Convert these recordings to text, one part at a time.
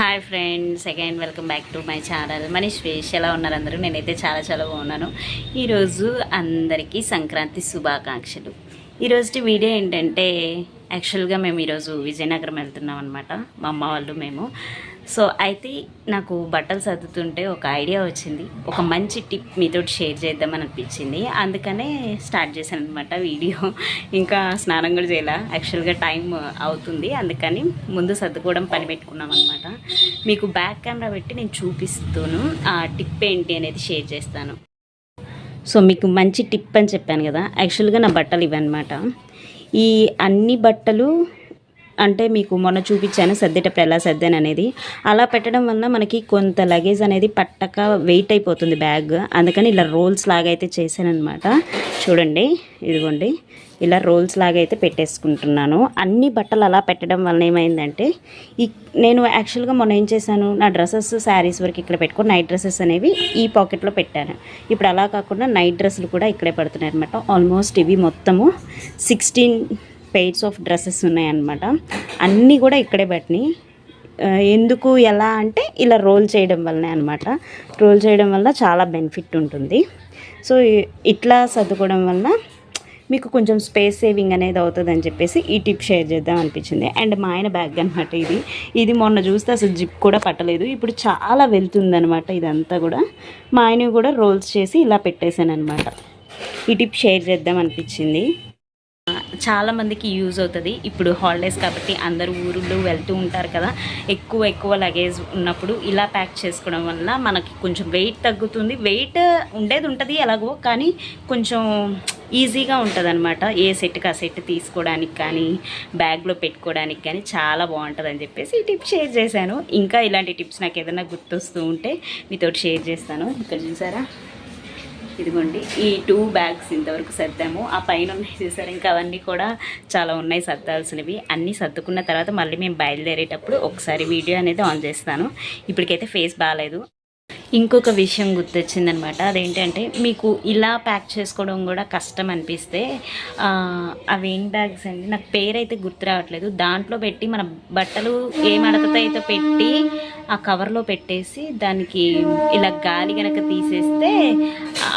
Hi friends again welcome back to my channel. Manish fish ఎలా ఉన్నారు అందరూ? నేనైతే చాలా చాలా బాగున్నాను. ఈరోజు అందరికీ సంక్రాంతి శుభాకాంక్షలు. ఈరోజు వీడియో ఏంటంటే యాక్చువల్గా మేము ఈరోజు విజయనగరం వెళ్తున్నాం అనమాట మా అమ్మ వాళ్ళు మేము. సో అయితే నాకు బట్టలు సర్దుతుంటే ఒక ఐడియా వచ్చింది. ఒక మంచి టిప్ మీతో షేర్ చేద్దామని అనిపించింది. అందుకనే స్టార్ట్ చేశాను అనమాట వీడియో. ఇంకా స్నానం కూడా చేయాల? యాక్చువల్గా టైం అవుతుంది. అందుకని ముందు సర్దుకోవడం పని పెట్టుకున్నాం అనమాట మీకు బ్యాక్ కెమెరా పెట్టి నేను చూపిస్తాను. ఆ టిప్ ఏంటి అనేది షేర్ చేస్తాను. సో మీకు మంచి టిప్ అని చెప్పాను కదా. యాక్చువల్గా నా బట్టలు ఇవన్నమాట. ఈ అన్ని బట్టలు అంటే మీకు మొన్న చూపించాను సర్దేటప్పుడు ఎలా సర్దాను అనేది. అలా పెట్టడం వల్ల మనకి కొంత లగేజ్ అనేది పట్టక వెయిట్ అయిపోతుంది బ్యాగ్ అందుకని ఇలా రోల్స్ లాగా అయితే చేశాను అనమాట చూడండి ఇదిగోండి. ఇలా రోల్స్ లాగా అయితే పెట్టేసుకుంటున్నాను. అన్ని బట్టలు అలా పెట్టడం వలన ఏమైందంటే ఈ నేను యాక్చువల్గా మొన్న ఏం చేశాను నా డ్రెస్సెస్ శారీస్ వరకు ఇక్కడ పెట్టుకొని నైట్ డ్రెస్సెస్ అనేవి ఈ పాకెట్లో పెట్టాను. ఇప్పుడు అలా కాకుండా నైట్ డ్రెస్సులు కూడా ఇక్కడే పడుతున్నాయి అనమాట ఆల్మోస్ట్ ఇవి మొత్తము సిక్స్టీన్ పెయిర్స్ ఆఫ్ డ్రెస్సెస్ ఉన్నాయన్నమాట. అన్నీ కూడా ఇక్కడే పెట్టినాయి. ఎందుకు ఎలా అంటే ఇలా రోల్ చేయడం వల్లనే అనమాట రోల్ చేయడం వల్ల చాలా బెనిఫిట్ ఉంటుంది. సో ఇట్లా సర్దుకోవడం వల్ల మీకు కొంచెం స్పేస్ సేవింగ్ అనేది అవుతుంది అని చెప్పేసి ఈ టిప్ షేర్ చేద్దాం అనిపించింది. అండ్ మా ఆయన బ్యాగ్ అనమాట ఇది. ఇది మొన్న చూస్తే అసలు జిప్ కూడా పట్టలేదు. ఇప్పుడు చాలా వెళ్తుంది అనమాట ఇదంతా కూడా. మా ఆయన కూడా రోల్స్ చేసి ఇలా పెట్టేశాను అనమాట ఈ టిప్ షేర్ చేద్దాం అనిపించింది. చాలా మందికి యూజ్ అవుతుంది. ఇప్పుడు హాలిడేస్ కాబట్టి అందరూ ఊరిలో వెళ్తూ ఉంటారు కదా. ఎక్కువ ఎక్కువ లగేజ్ ఉన్నప్పుడు ఇలా ప్యాక్ చేసుకోవడం వల్ల మనకి కొంచెం వెయిట్ తగ్గుతుంది. వెయిట్ ఉండేది ఉంటుంది ఎలాగో కానీ కొంచెం ఈజీగా ఉంటుంది అనమాట ఏ సెట్కి ఆ సెట్ తీసుకోవడానికి కానీ బ్యాగ్లో పెట్టుకోవడానికి కానీ చాలా బాగుంటుంది అని చెప్పేసి ఈ టిప్ షేర్ చేశాను. ఇంకా ఇలాంటి టిప్స్ నాకు ఏదైనా గుర్తొస్తూ ఉంటే మీతో షేర్ చేస్తాను. ఇక్కడ చూసారా? ఇదిగోండి ఈ టూ బ్యాగ్స్ ఇంతవరకు సర్దాము. ఆ పైన ఉన్నాయి చూసారు ఇంకా అవన్నీ కూడా చాలా ఉన్నాయి సర్దాల్సినవి. అన్నీ సర్దుకున్న తర్వాత మళ్ళీ మేము బయలుదేరేటప్పుడు ఒకసారి వీడియో అనేది ఆన్ చేస్తాను. ఇప్పటికైతే ఫేస్ బాగాలేదు. ఇంకొక విషయం గుర్తొచ్చిందనమాట. అదేంటంటే మీకు ఇలా ప్యాక్ చేసుకోవడం కూడా కష్టం అనిపిస్తే అవేం అవి బ్యాగ్స్ అండి నాకు పేరైతే గుర్తు రావట్లేదు. దాంట్లో పెట్టి మన బట్టలు ఏ మడతతో అయితే పెట్టి ఆ కవర్లో పెట్టేసి దానికి ఇలా గాలి కనుక తీసేస్తే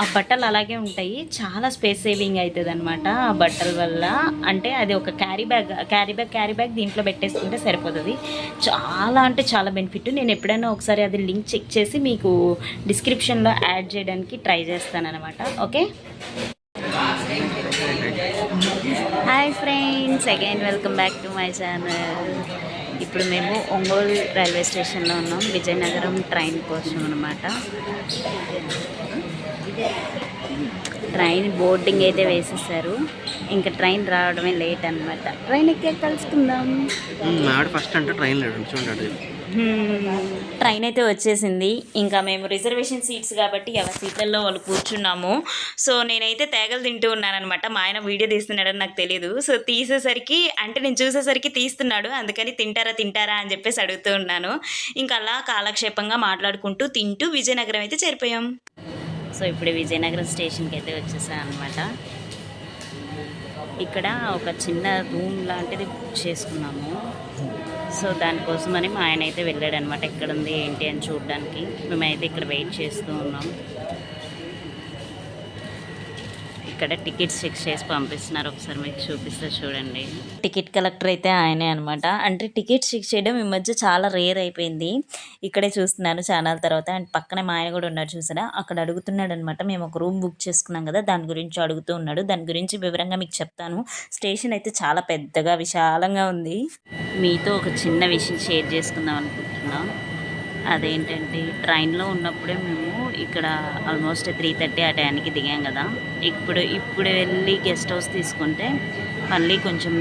ఆ బట్టలు అలాగే ఉంటాయి. చాలా స్పేస్ సేవింగ్ అవుతుంది అనమాట ఆ బట్టల వల్ల. అంటే అది ఒక carry bag carry bag carry bag దీంట్లో పెట్టేసుకుంటే సరిపోతుంది. చాలా అంటే చాలా బెనిఫిట్ నేను ఎప్పుడైనా ఒకసారి అది లింక్ చెక్ చేసి మీకు డిస్క్రిప్షన్లో యాడ్ చేయడానికి ట్రై చేస్తాను అనమాట okay? Hi friends again welcome back to my channel ఇప్పుడు మేము ఒంగోలు రైల్వే స్టేషన్లో ఉన్నాం. విజయనగరం ట్రైన్ కోసం అనమాట ట్రైన్ బోర్డింగ్ అయితే వేసేసారు. ఇంకా ట్రైన్ రావడమే లేట్ అనమాట ట్రైన్ ఎక్కే కలుసుకుందాం ఫస్ట్ అంటే ట్రైన్ లేడు చూడండి ట్రైన్ అయితే వచ్చేసింది. ఇంకా మేము రిజర్వేషన్ సీట్స్ కాబట్టి ఎవరి సీట్లలో వాళ్ళు కూర్చున్నాము. సో నేనైతే తేగలు తింటూ ఉన్నానమాట మా ఆయన వీడియో తీస్తున్నాడని నాకు తెలియదు సో తీసేసరికి అంటే నేను చూసేసరికి తీస్తున్నాడు. అందుకని తింటారా తింటారా అని చెప్పేసి అడుగుతూ ఉన్నాను. ఇంకా అలా కాలక్షేపంగా మాట్లాడుకుంటూ తింటూ విజయనగరం అయితే చేరిపోయాం. సో ఇప్పుడు విజయనగరం స్టేషన్కి అయితే వచ్చేసాను అనమాట ఇక్కడ ఒక చిన్న రూమ్ లాంటిది బుక్ చేసుకున్నాము. సో దానికోసమని మా ఆయన అయితే వెళ్ళాడు అనమాట ఎక్కడ ఉంది ఏంటి అని చూడడానికి. మేమైతే ఇక్కడ వెయిట్ చేస్తూ ఉన్నాం. ఇక్కడ టికెట్స్ చెక్ చేసి పంపిస్తున్నారు. ఒకసారి మీకు చూపిస్తే చూడండి. టికెట్ కలెక్టర్ అయితే ఆయనే అనమాట అంటే టికెట్స్ చెక్ చేయడం ఈ మధ్య చాలా రేర్ అయిపోయింది. ఇక్కడే చూస్తున్నాను ఛానల్ తర్వాత. అండ్ పక్కనే మా ఆయన కూడా ఉన్నాడు చూసారా? అక్కడ అడుగుతున్నాడు అనమాట మేము ఒక రూమ్ బుక్ చేసుకున్నాం కదా దాని గురించి అడుగుతూ ఉన్నాడు. దాని గురించి వివరంగా మీకు చెప్తాను. స్టేషన్ అయితే చాలా పెద్దగా విశాలంగా ఉంది. మీతో ఒక చిన్న విషయం షేర్ చేసుకుందాం అనుకుంటున్నాం. అదేంటంటే ట్రైన్లో ఉన్నప్పుడే మేము ఇక్కడ ఆల్మోస్ట్ త్రీ థర్టీ ఆ టైంకి దిగాం కదా. ఇప్పుడు ఇప్పుడు వెళ్ళి గెస్ట్ హౌస్ తీసుకుంటే మళ్ళీ కొంచెం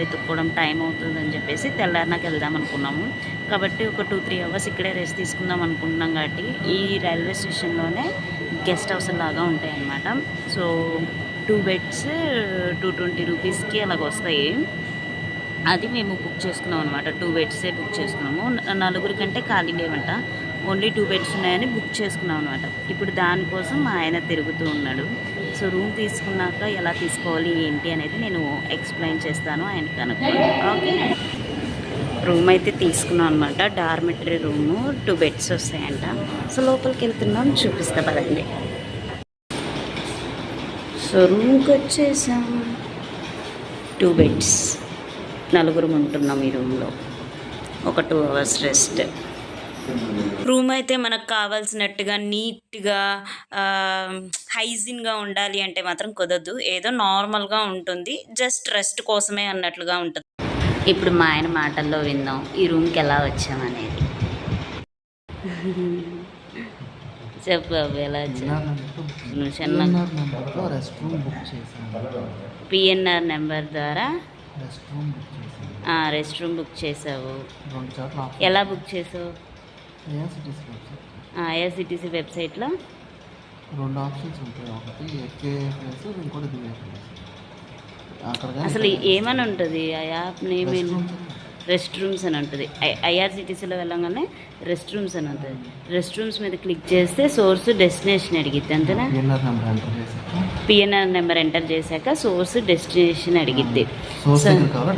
వెతుక్కోవడం టైం అవుతుందని చెప్పేసి తెల్లారినాకి వెళ్దాం అనుకున్నాము. కాబట్టి ఒక టూ త్రీ అవర్స్ ఇక్కడే రెస్ట్ తీసుకుందాం అనుకుంటున్నాం కాబట్టి ఈ రైల్వే స్టేషన్లోనే గెస్ట్ హౌస్ లాగా ఉంటాయి అన్నమాట so two beds two twenty రూపీస్కి అలాగ వస్తాయి. అది మేము బుక్ చేసుకున్నాం అనమాట టూ బెడ్సే బుక్ చేసుకున్నాము. నలుగురికంటే నలుగురి కంటే ఖాళీ లేవంట. ఓన్లీ టూ బెడ్స్ ఉన్నాయని బుక్ చేసుకున్నాం అనమాట ఇప్పుడు దానికోసం మా ఆయన తిరుగుతూ ఉన్నాడు. సో రూమ్ తీసుకున్నాక ఎలా తీసుకోవాలి ఏంటి అనేది నేను ఎక్స్ప్లెయిన్ చేస్తాను ఆయన కనుక్కోండి ఓకే? రూమ్ అయితే తీసుకున్నాం అనమాట డార్మెటరీ రూము టూ బెడ్స్ వస్తాయంట. సో లోపలికి వెళ్తున్నాం చూపిస్తా పదండి. సో రూమ్కి వచ్చేసాం. Two beds. నలుగురు ఉంటున్నాం ఈ రూమ్లో. ఒక టూ అవర్స్ రెస్ట్. రూమ్ అయితే మనకు కావాల్సినట్టుగా నీట్గా హైజీన్గా ఉండాలి అంటే మాత్రం కుదరదు. ఏదో నార్మల్గా ఉంటుంది. జస్ట్ రెస్ట్ కోసమే అన్నట్లుగా ఉంటుంది. ఇప్పుడు మా ఆయన మాటల్లో విందాం. ఈ రూమ్కి ఎలా వచ్చామనేది. చెప్పు ఎలా వచ్చావు? నువ్వు చిన్న నెంబర్లో రెస్ట్ రూమ్ బుక్ చేశాను. పిఎన్ఆర్ నెంబర్ ద్వారా? రెస్ట్ రూమ్ బుక్ చేశాను. రెస్ట్ రూమ్ బుక్ చేసావు ఎలా బుక్ చేసావు ఐఆర్సిటీసీ వెబ్సైట్లో. రెండు ఆప్షన్స్ ఉంటాయి ఒకటి ఎక్కే ప్లేస్ ఇంకోటి దిగే ప్లేస్. అసలు ఏమని ఉంటుంది? ఆ యాప్ నేమ్ రెస్ట్ రూమ్స్ అని ఉంటుంది. ఐఆర్సిటీసీలో వెళ్ళగానే రెస్ట్ రూమ్స్ అని ఉంటుంది. రెస్ట్ రూమ్స్ మీద క్లిక్ చేస్తే సోర్స్ డెస్టినేషన్ అడిగిద్ది అంతేనా? పిఎన్ఆర్ నెంబర్ ఎంటర్ చేశాక. పిఎన్ఆర్ నెంబర్ ఎంటర్ చేశాక సోర్స్ డెస్టినేషన్ అడిగిద్ది సోర్స్ సో- దగ్గర కావాలా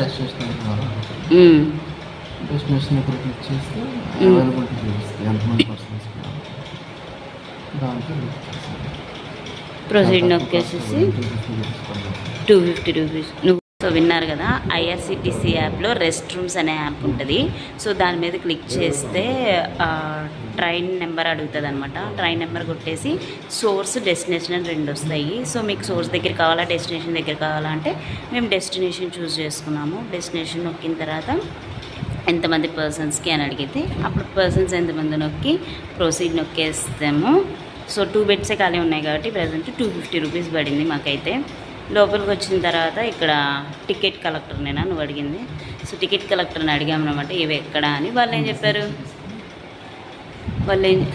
డెస్టినేషన్ దగ్గర క్లిక్ చేస్తే అవైలబిలిటీ చూపిస్తుంది ఎంతమంది పర్సన్స్ దాంట్లో. ప్రొసీడ్ నొక్కేసేసి టూ ఫిఫ్టీ రూపీస్ నువ్వు సో విన్నారు కదా ఐఆర్సిటీసీ యాప్లో రెస్ట్ రూమ్స్ అనే యాప్ ఉంటుంది. సో దాని మీద క్లిక్ చేస్తే ట్రైన్ నెంబర్ అడుగుతుంది అనమాట ట్రైన్ నెంబర్ కొట్టేసి సోర్స్ డెస్టినేషన్ అని రెండు వస్తాయి. సో మీకు సోర్స్ దగ్గర కావాలా డెస్టినేషన్ దగ్గర కావాలా అంటే మేము డెస్టినేషన్ చూస్ చేసుకున్నాము. డెస్టినేషన్ నొక్కిన తర్వాత ఎంతమంది పర్సన్స్కి అని అడిగితే అప్పుడు పర్సన్స్ ఎంతమంది నొక్కి ప్రొసీడ్ నొక్కేస్తాము. సో టూ బెడ్సే ఖాళీ ఉన్నాయి కాబట్టి ప్రజెంట్ టూ ఫిఫ్టీ రూపీస్ పడింది మాకైతే. లోపలికి వచ్చిన తర్వాత ఇక్కడ టికెట్ కలెక్టర్నేనా నువ్వు అడిగింది. సో టికెట్ కలెక్టర్ని అడిగామన్నమాట ఇవి ఎక్కడ? అని. వాళ్ళు ఏం చెప్పారు? వాళ్ళు ఏం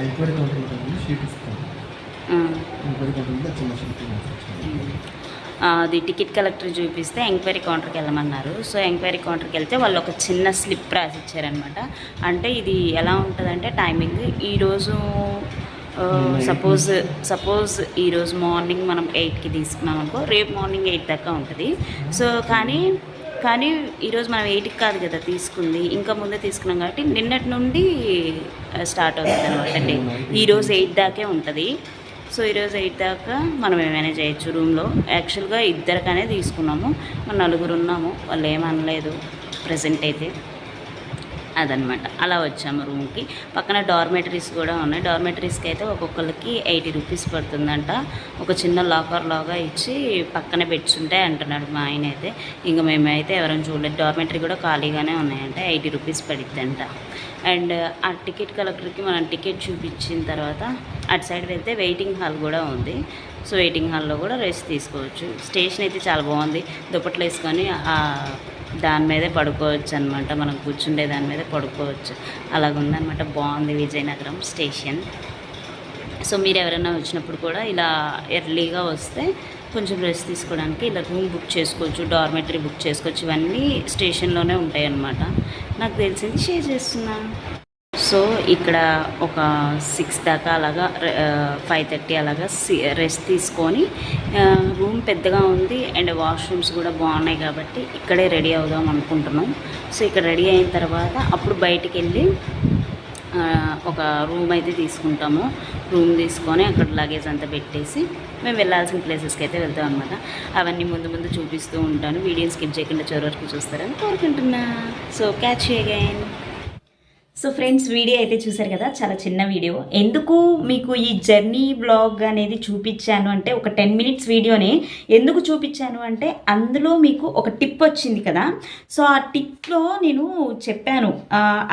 ఎంక్వైరీ కౌంటర్ ఉంటుంది షీట్ ఎంక్వైరీ కౌంటర్ చిన్న షీట్ అది టికెట్ కలెక్టర్ చూపిస్తే ఎంక్వైరీ కౌంటర్కి వెళ్ళమన్నారు. సో ఎంక్వైరీ కౌంటర్కి వెళ్తే వాళ్ళు ఒక చిన్న స్లిప్ రాసి ఇచ్చారనమాట అంటే ఇది ఎలా ఉంటుందంటే టైమింగ్. ఈరోజు సపోజ్ సపోజ్ ఈరోజు మార్నింగ్ మనం ఎయిట్కి తీసుకున్నాం అనుకో రేపు మార్నింగ్ ఎయిట్ దాకా ఉంటుంది. సో కానీ కానీ ఈరోజు మనం ఎయిట్కి కాదు కదా తీసుకుంది. ఇంకా ముందే తీసుకున్నాం కాబట్టి నిన్నటి నుండి స్టార్ట్ అవుతుంది అనమాట డే. ఈరోజు ఎయిట్ దాకే ఉంటుంది. సో ఈరోజు ఎయిట్ దాకా మనం ఏమైనా చేయొచ్చు రూమ్లో. యాక్చువల్గా ఇద్దరికనే తీసుకున్నాము. మన నలుగురు ఉన్నాము. వాళ్ళు ఏమనలేదు. ప్రజెంట్ అయితే అదనమాట. అలా వచ్చాము రూమ్కి. పక్కన డార్మెటరీస్ కూడా ఉన్నాయి. డార్మెటరీస్కి అయితే ఒక్కొక్కరికి ఎయిటీ రూపీస్ పడుతుందంట. ఒక చిన్న లాకర్ లాగా ఇచ్చి పక్కన బెడ్స్ ఉంటాయి అంటున్నాడు మా ఆయన అయితే. ఇంకా మేమైతే ఎవరైనా చూడలేదు. డార్మెటరీ కూడా ఖాళీగానే ఉన్నాయంట. ఎయిటీ రూపీస్ పడిద్దంట. అండ్ ఆ టికెట్ కలెక్టర్కి మనం టికెట్ చూపించిన తర్వాత అటు సైడ్ వెళ్తే వెయిటింగ్ హాల్ కూడా ఉంది. సో వెయిటింగ్ హాల్లో కూడా రెస్ట్ తీసుకోవచ్చు. స్టేషన్ అయితే చాలా బాగుంది. దుప్పట్లు వేసుకొని దాని మీదే పడుకోవచ్చు అనమాట మనం కూర్చుండే దాని మీద పడుకోవచ్చు. అలాగుందనమాట బాగుంది విజయనగరం స్టేషన్. సో మీరు ఎవరైనా వచ్చినప్పుడు కూడా ఇలా ఎర్లీగా వస్తే కొంచెం రెస్ట్ తీసుకోవడానికి ఇలా రూమ్ బుక్ చేసుకోవచ్చు డార్మెటరీ బుక్ చేసుకోవచ్చు. ఇవన్నీ స్టేషన్లోనే ఉంటాయి అన్నమాట నాకు తెలిసింది షేర్ చేస్తున్నా సో ఇక్కడ ఒక సిక్స్ దాకా అలాగా ఫైవ్ థర్టీ అలాగా రెస్ట్ తీసుకొని రూమ్ పెద్దగా ఉంది అండ్ వాష్రూమ్స్ కూడా బాగున్నాయి కాబట్టి ఇక్కడే రెడీ అవుదాం అనుకుంటున్నాం. సో ఇక్కడ రెడీ అయిన తర్వాత అప్పుడు బయటికి వెళ్ళి ఒక రూమ్ అయితే తీసుకుంటాము. రూమ్ తీసుకొని అక్కడ లగేజ్ అంతా పెట్టేసి మేము వెళ్ళాల్సిన ప్లేసెస్కి అయితే వెళ్తాం అనమాట అవన్నీ ముందు ముందు చూపిస్తూ ఉంటాను. వీడియో స్కిప్ చేయకుండా చివరి వరకు చూస్తారని కోరుకుంటున్నా. So catch again so friends video అయితే చూసారు కదా? చాలా చిన్న వీడియో ఎందుకు మీకు ఈ జర్నీ బ్లాగ్ అనేది చూపించాను అంటే ఒక టెన్ మినిట్స్ వీడియోని ఎందుకు చూపించాను అంటే అందులో మీకు ఒక టిప్ వచ్చింది కదా? సో ఆ టిప్లో నేను చెప్పాను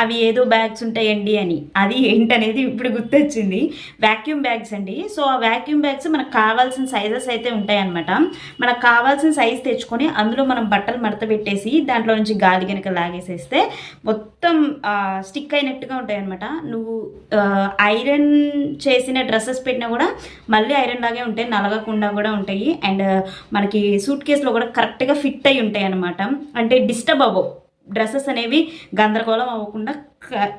అవి ఏదో బ్యాగ్స్ ఉంటాయండి అని. అది ఏంటనేది ఇప్పుడు గుర్తొచ్చింది. వ్యాక్యూమ్ బ్యాగ్స్ అండి. సో ఆ వ్యాక్యూమ్ బ్యాగ్స్ మనకు కావాల్సిన సైజెస్ అయితే ఉంటాయన్నమాట. మనకు కావాల్సిన సైజ్ తెచ్చుకొని అందులో మనం బట్టలు మడత పెట్టేసి దాంట్లో నుంచి గాలి కనుక లాగేసేస్తే మొత్తం స్టిక్ అయినట్టుగా ఉంటాయి అనమాట నువ్వు ఐరన్ చేసిన డ్రెస్సెస్ పెట్టినా కూడా మళ్ళీ ఐరన్ లాగే ఉంటాయి నలగకుండా కూడా ఉంటాయి. అండ్ మనకి సూట్ కేసులో కూడా కరెక్ట్గా ఫిట్ అయి ఉంటాయి అనమాట అంటే డిస్టర్బ్ అవ్వవు. డ్రెస్సెస్ అనేవి గందరగోళం అవ్వకుండా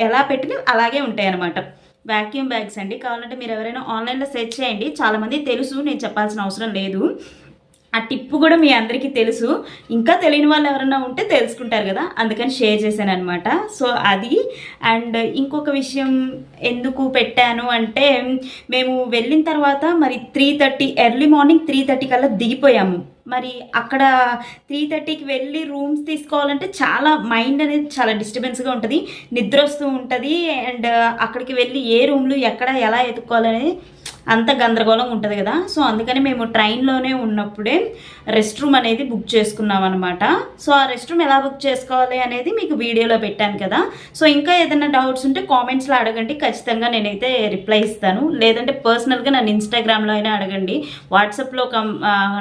ఎలా పెట్టినా అలాగే ఉంటాయి అనమాట వ్యాక్యూమ్ బ్యాగ్స్ అండి. కావాలంటే మీరు ఎవరైనా ఆన్లైన్లో సెర్చ్ చేయండి. చాలామంది తెలుసు నేను చెప్పాల్సిన అవసరం లేదు. ఆ టిప్ కూడా మీ అందరికీ తెలుసు. ఇంకా తెలియని వాళ్ళు ఎవరైనా ఉంటే తెలుసుకుంటారు కదా. అందుకని షేర్ చేశాను అనమాట సో అది. అండ్ ఇంకొక విషయం ఎందుకు పెట్టాను అంటే మేము వెళ్ళిన తర్వాత మరి three thirty early morning three thirty కల్లా దిగిపోయాము. మరి అక్కడ త్రీ థర్టీకి వెళ్ళి రూమ్స్ తీసుకోవాలంటే చాలా మైండ్ అనేది చాలా డిస్టర్బెన్స్గా ఉంటుంది. నిద్ర వస్తూ ఉంటుంది. అండ్ అక్కడికి వెళ్ళి ఏ రూమ్లు ఎక్కడ ఎలా ఎత్తుక్కోవాలనేది అంత గందరగోళం ఉంటుంది కదా. సో అందుకని మేము ట్రైన్లోనే ఉన్నప్పుడే రెస్ట్ రూమ్ అనేది బుక్ చేసుకున్నాం అనమాట సో ఆ రెస్ట్ రూమ్ ఎలా బుక్ చేసుకోవాలి అనేది మీకు వీడియోలో పెట్టాను కదా. సో ఇంకా ఏదైనా డౌట్స్ ఉంటే కామెంట్స్లో అడగండి. ఖచ్చితంగా నేనైతే రిప్లై ఇస్తాను. లేదంటే పర్సనల్గా నన్ను ఇన్స్టాగ్రామ్లో అయినా అడగండి. వాట్సాప్లో కమ్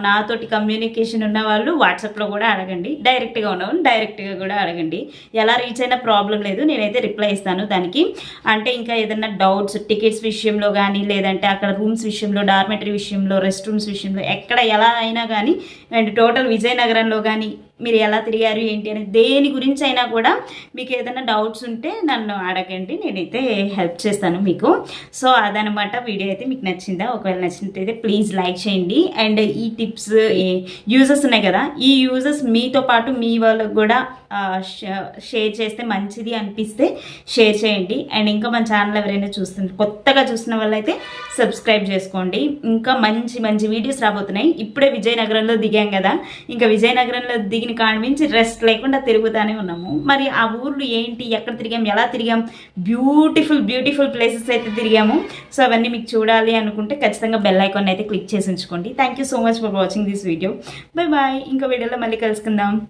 నాతోటి కమ్యూనికేషన్ ఉన్న వాళ్ళు వాట్సాప్లో కూడా అడగండి. డైరెక్ట్గా ఉన్నవాళ్ళు డైరెక్ట్గా కూడా అడగండి. ఎలా రీచ్ అయినా ప్రాబ్లం లేదు. నేనైతే రిప్లై ఇస్తాను దానికి. అంటే ఇంకా ఏదైనా డౌట్స్ టికెట్స్ విషయంలో కానీ లేదంటే అక్కడ రూమ్స్ విషయంలో డార్మెటరీ విషయంలో రెస్ట్ రూమ్స్ విషయంలో ఎక్కడ ఎలా అయినా కానీ అండ్ టోటల్ విజయనగరంలో కానీ మీరు ఎలా తిరిగారు ఏంటి అని దేని గురించి అయినా కూడా మీకు ఏదైనా డౌట్స్ ఉంటే నన్ను అడగండి. నేనైతే హెల్ప్ చేస్తాను మీకు. సో అదనమాట వీడియో అయితే మీకు నచ్చిందా? ఒకవేళ నచ్చినట్టయితే ప్లీజ్ లైక్ చేయండి. అండ్ ఈ టిప్స్ యూజెస్ ఉన్నాయి కదా ఈ యూజెస్ మీతో పాటు మీ వాళ్ళకు కూడా షేర్ చేస్తే మంచిది అనిపిస్తే షేర్ చేయండి. అండ్ ఇంకా మన ఛానల్ ఎవరైనా చూస్తుంది కొత్తగా చూసిన వాళ్ళైతే సబ్స్క్రైబ్ చేసుకోండి. ఇంకా మంచి మంచి వీడియోస్ రాబోతున్నాయి. ఇప్పుడే విజయనగరంలో దిగా కదా. ఇంకా విజయనగరంలో దిగిన కానిపించి రెస్ట్ లేకుండా తిరుగుతానే ఉన్నాము. మరి ఆ ఊర్లు ఏంటి? ఎక్కడ తిరిగాం? ఎలా తిరిగాం? బ్యూటిఫుల్ బ్యూటిఫుల్ ప్లేసెస్ అయితే తిరిగాము. సో అవన్నీ మీకు చూడాలి అనుకుంటే ఖచ్చితంగా బెల్ ఐకాన్ అయితే క్లిక్ చేసి ఉంచుకోండి. Thank you so much for watching this video bye bye ఇంకో వీడియోలో మళ్ళీ కలుసుకుందాం.